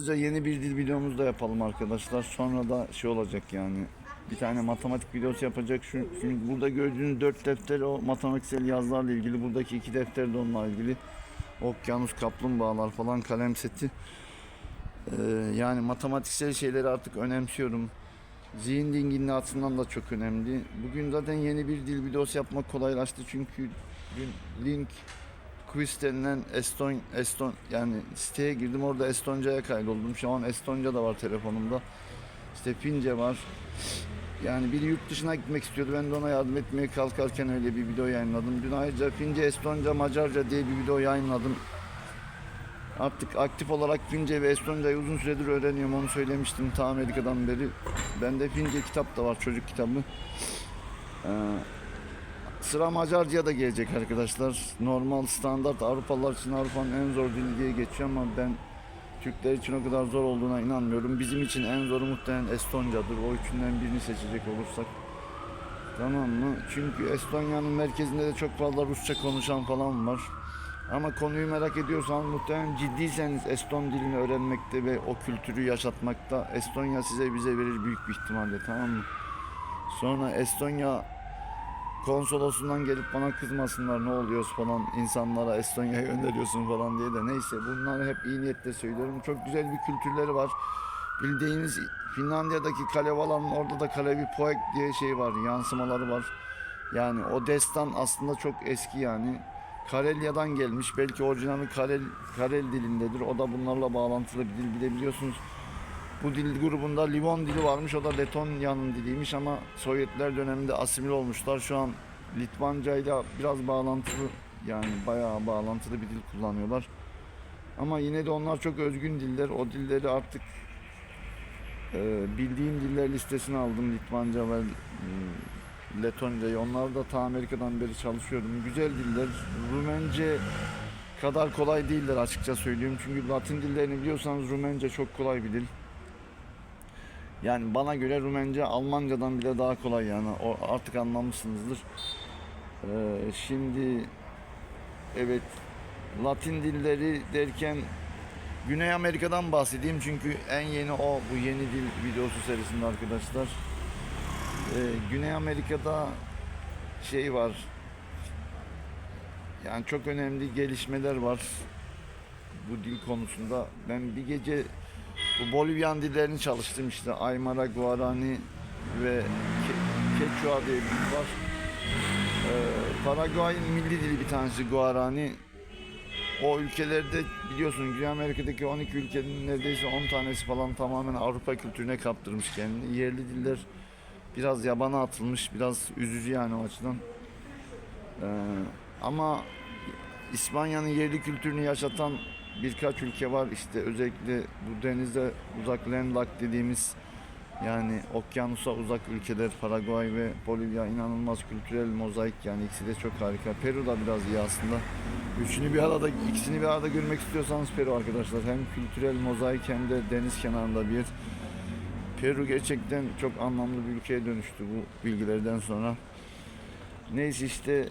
Hızlıca yeni bir dil videomuz da yapalım arkadaşlar. Sonra da şey olacak yani. Bir tane matematik videosu yapacak. Şu, şimdi burada gördüğünüz dört defter o matematiksel yazılarla ilgili. Buradaki iki defter de onunla ilgili. Okyanus kaplumbağalar falan kalem seti. Ee, yani matematiksel şeyleri artık önemsiyorum. Zihin dinginliği açısından da çok önemli. Bugün zaten yeni bir dil videosu yapmak kolaylaştı çünkü link quiz denilen Eston, Eston yani siteye girdim orada Estonca'ya kaydoldum. Şu an Estonca da var telefonumda. İşte Fince var. Yani biri yurt dışına gitmek istiyordu. Ben de ona yardım etmeye kalkarken öyle bir video yayınladım. Dün ayrıca Fince, Estonca, Macarca diye bir video yayınladım. Artık aktif olarak Fince ve Estonca'yı uzun süredir öğreniyorum. Onu söylemiştim ta Amerika'dan beri. Bende Fince kitap da var, çocuk kitabı. Ee, sıra Macarca'ya da gelecek arkadaşlar. Normal standart Avrupalılar için Avrupa'nın en zor dili diye geçiyor ama ben Türkler için o kadar zor olduğuna inanmıyorum. Bizim için en zoru muhtemelen Estonca'dır. O üçünden birini seçecek olursak. Tamam mı? Çünkü Estonya'nın merkezinde de çok fazla Rusça konuşan falan var. Ama konuyu merak ediyorsanız muhtemelen ciddiyseniz Eston dilini öğrenmekte ve o kültürü yaşatmakta Estonya size bize verir büyük bir ihtimalle tamam mı? Sonra Estonya konsolosundan gelip bana kızmasınlar ne oluyoruz falan insanlara Estonya'ya gönderiyorsun falan diye de neyse bunları hep iyi niyetle söylüyorum. Çok güzel bir kültürleri var. Bildiğiniz Finlandiya'daki Kalevalan'ın orada da Kalevi Poek diye şey var yansımaları var. Yani o destan aslında çok eski yani. Karelya'dan gelmiş. Belki orijinali Karel, Karel dilindedir. O da bunlarla bağlantılı bir dil. Bir de biliyorsunuz bu dil grubunda Livon dili varmış. O da Letonya'nın diliymiş ama Sovyetler döneminde asimil olmuşlar. Şu an Litvanca ile biraz bağlantılı yani bayağı bağlantılı bir dil kullanıyorlar. Ama yine de onlar çok özgün diller. O dilleri artık e, bildiğim diller listesine aldım. Litvanca ve e, Letonca'yı. Onlar da ta Amerika'dan beri çalışıyorum. Güzel diller. Rumence kadar kolay değiller açıkça söyleyeyim. Çünkü Latin dillerini biliyorsanız Rumence çok kolay bir dil. Yani bana göre Rumence Almancadan bile daha kolay yani. O artık anlamışsınızdır. Ee, şimdi evet Latin dilleri derken Güney Amerika'dan bahsedeyim çünkü en yeni o bu yeni dil videosu serisinde arkadaşlar. Ee, Güney Amerika'da şey var. Yani çok önemli gelişmeler var bu dil konusunda. Ben bir gece bu Bolivyan dillerini çalıştım işte. Aymara, Guarani ve Ke- Quechua diye bir var. Ee, Paraguay'ın milli dili bir tanesi Guarani. O ülkelerde biliyorsun Güney Amerika'daki 12 ülkenin neredeyse 10 tanesi falan tamamen Avrupa kültürüne kaptırmış kendini. Yerli diller biraz yabana atılmış, biraz üzücü yani o açıdan. Ee, ama İspanya'nın yerli kültürünü yaşatan birkaç ülke var. İşte özellikle bu denize uzak landlocked dediğimiz yani okyanusa uzak ülkeler Paraguay ve Bolivya inanılmaz kültürel mozaik yani ikisi de çok harika. Peru da biraz iyi aslında. Üçünü bir arada ikisini bir arada görmek istiyorsanız Peru arkadaşlar. Hem kültürel mozaik hem de deniz kenarında bir yer. Peru gerçekten çok anlamlı bir ülkeye dönüştü bu bilgilerden sonra. Neyse işte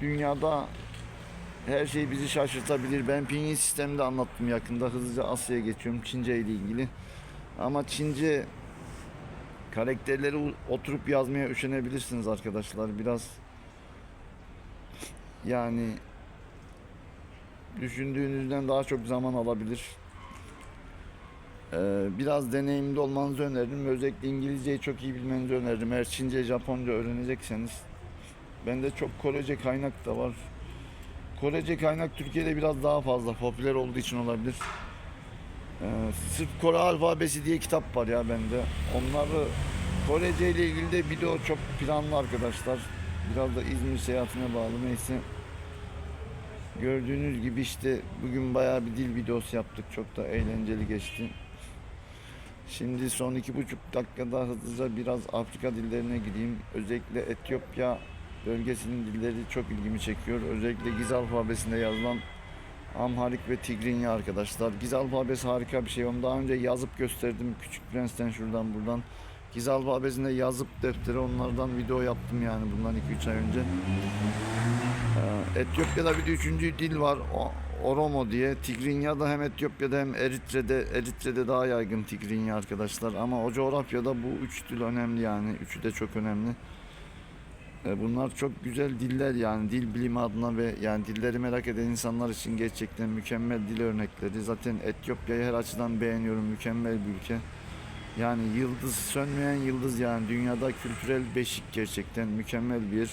dünyada her şey bizi şaşırtabilir. Ben pinyin sistemini de anlattım yakında. Hızlıca Asya'ya geçiyorum Çince ile ilgili. Ama Çince karakterleri oturup yazmaya üşenebilirsiniz arkadaşlar. Biraz yani düşündüğünüzden daha çok zaman alabilir. Ee, biraz deneyimli olmanızı öneririm. Özellikle İngilizceyi çok iyi bilmenizi öneririm. Eğer Çince, Japonca öğrenecekseniz. Bende çok Korece kaynak da var. Korece kaynak Türkiye'de biraz daha fazla popüler olduğu için olabilir. Ee, sırf Kore alfabesi diye kitap var ya bende. Onları Korece ile ilgili de video çok planlı arkadaşlar. Biraz da İzmir seyahatine bağlı neyse. Gördüğünüz gibi işte bugün bayağı bir dil videosu yaptık. Çok da eğlenceli geçti. Şimdi son iki buçuk dakikada hızlıca biraz Afrika dillerine gideyim. Özellikle Etiyopya bölgesinin dilleri çok ilgimi çekiyor. Özellikle Giz alfabesinde yazılan Amharik ve Tigrinya arkadaşlar. Giz alfabesi harika bir şey. Onu daha önce yazıp gösterdim. Küçük Prens'ten şuradan buradan. Giz alfabesinde yazıp defteri onlardan video yaptım yani bundan 2-3 ay önce. Ee, Etiyopya'da bir de üçüncü dil var. Oromo diye. Tigrinya da hem Etiyopya'da hem Eritre'de, Eritre'de daha yaygın Tigrinya arkadaşlar. Ama o coğrafyada bu üç dil önemli yani. Üçü de çok önemli. E, Bunlar çok güzel diller yani dil bilimi adına ve yani dilleri merak eden insanlar için gerçekten mükemmel dil örnekleri. Zaten Etiyopya'yı her açıdan beğeniyorum. Mükemmel bir ülke. Yani yıldız sönmeyen yıldız yani dünyada kültürel beşik gerçekten mükemmel bir.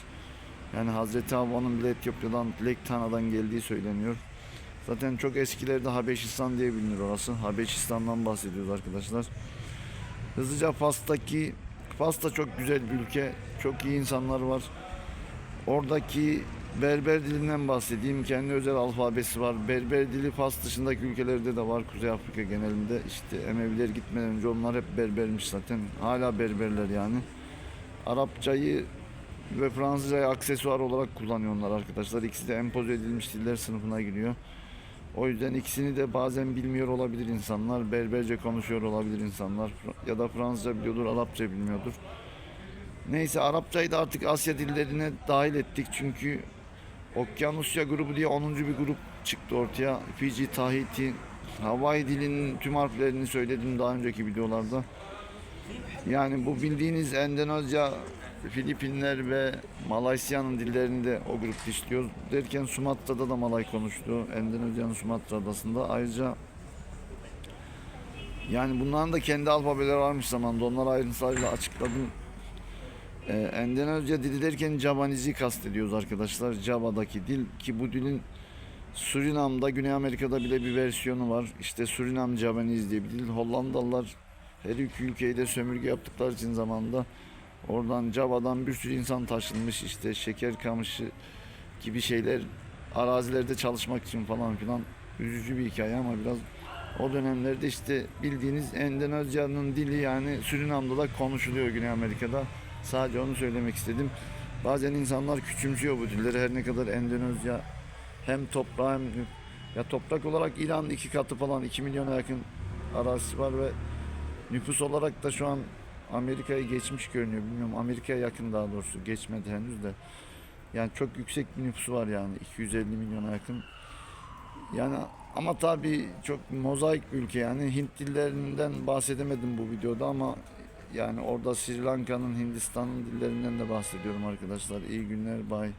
Yani Hazreti Havva'nın bile Etiyopya'dan Lake Tana'dan geldiği söyleniyor. Zaten çok eskilerde Habeşistan diye bilinir orası. Habeşistan'dan bahsediyoruz arkadaşlar. Hızlıca Fas'taki Fas da çok güzel bir ülke. Çok iyi insanlar var. Oradaki Berber dilinden bahsedeyim. Kendi özel alfabesi var. Berber dili Fas dışındaki ülkelerde de var. Kuzey Afrika genelinde. İşte Emeviler gitmeden önce onlar hep Berbermiş zaten. Hala Berberler yani. Arapçayı ve Fransızcayı aksesuar olarak kullanıyorlar arkadaşlar. İkisi de empoze edilmiş diller sınıfına giriyor. O yüzden ikisini de bazen bilmiyor olabilir insanlar. Berberce konuşuyor olabilir insanlar. Ya da Fransızca biliyordur, Arapça bilmiyordur. Neyse Arapçayı da artık Asya dillerine dahil ettik. Çünkü Okyanusya grubu diye 10. bir grup çıktı ortaya. Fiji, Tahiti, Hawaii dilinin tüm harflerini söyledim daha önceki videolarda. Yani bu bildiğiniz Endonezya, Filipinler ve Malasya'nın dillerini de o grup işliyor. Derken Sumatra'da da Malay konuştu. Endonezya'nın Sumatra adasında. Ayrıca yani bunların da kendi alfabeleri varmış zamanında. Onları ayrıntılarıyla açıkladım. Ee, Endonezya dili derken Javanese kastediyoruz arkadaşlar. Java'daki dil ki bu dilin Surinam'da, Güney Amerika'da bile bir versiyonu var. İşte Surinam Javanese diye bir dil. Hollandalılar her iki ülkeyi de sömürge yaptıkları için zamanında oradan Java'dan bir sürü insan taşınmış işte şeker kamışı gibi şeyler arazilerde çalışmak için falan filan üzücü bir hikaye ama biraz o dönemlerde işte bildiğiniz Endonezya'nın dili yani Surinam'da da konuşuluyor Güney Amerika'da. Sadece onu söylemek istedim. Bazen insanlar küçümsüyor bu dilleri her ne kadar Endonezya hem toprağı hem ya toprak olarak İran iki katı falan 2 milyona yakın arazisi var ve nüfus olarak da şu an Amerika'yı geçmiş görünüyor. Bilmiyorum Amerika'ya yakın daha doğrusu geçmedi henüz de. Yani çok yüksek bir nüfusu var yani 250 milyona yakın. Yani ama tabii çok mozaik bir ülke yani Hint dillerinden bahsedemedim bu videoda ama yani orada Sri Lanka'nın Hindistan'ın dillerinden de bahsediyorum arkadaşlar. İyi günler, bye.